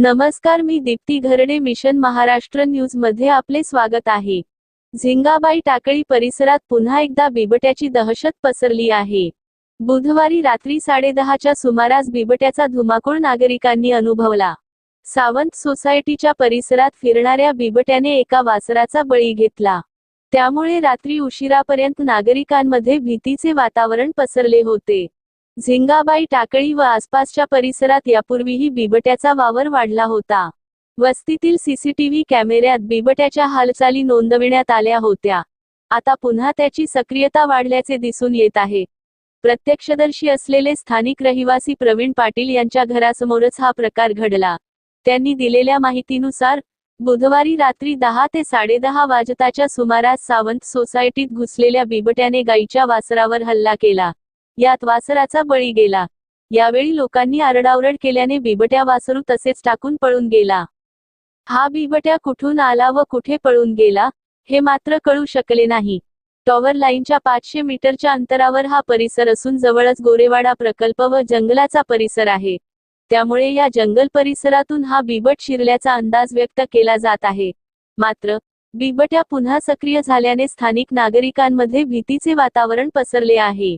नमस्कार मी दीप्ती घरडे मिशन महाराष्ट्र न्यूजमध्ये आपले स्वागत आहे. झिंगाबाई टाकळी परिसरात पुन्हा एकदा बिबट्याची दहशत पसरली आहे. बुधवारी रात्री साडेदहाच्या सुमारास बिबट्याचा धुमाकूळ नागरिकांनी अनुभवला. सावंत सोसायटीच्या परिसरात फिरणाऱ्या बिबट्याने एका वासराचा बळी घेतला. त्यामुळे रात्री उशिरापर्यंत नागरिकांमध्ये भीतीचे वातावरण पसरले होते. झिंगाबाई टाकळी व आसपासच्या परिसरात यापूर्वीही बिबट्याचा वावर वाढला होता. वस्तीतील सीसीटीव्ही कॅमेऱ्यात बिबट्याच्या हालचाली नोंदविण्यात आल्या होत्या. आता पुन्हा त्याची सक्रियता वाढल्याचे दिसून येत आहे. प्रत्यक्षदर्शी असलेले स्थानिक रहिवासी प्रवीण पाटील यांच्या घरासमोरच हा प्रकार घडला. त्यांनी दिलेल्या माहितीनुसार बुधवारी रात्री दहा ते साडेदहा वाजताच्या सुमारास सावंत सोसायटीत घुसलेल्या बिबट्याने गाईच्या वासरावर हल्ला केला. यात वासराचा बळी गेला. यावेळी लोकांनी आरडाओरड केल्याने बिबट्या वासरू तसेच टाकून पळून गेला. हा बिबट्या कुठून आला व कुठे पळून गेला हे मात्र कळू शकले नाही. टॉवर लाईनच्या पाचशे मीटरच्या अंतरावर हा परिसर असून जवळच गोरेवाडा प्रकल्प व जंगलाचा परिसर आहे. त्यामुळे या जंगल परिसरातून हा बिबट शिरल्याचा अंदाज व्यक्त केला जात आहे. मात्र बिबट्या पुन्हा सक्रिय झाल्याने स्थानिक नागरिकांमध्ये भीतीचे वातावरण पसरले आहे.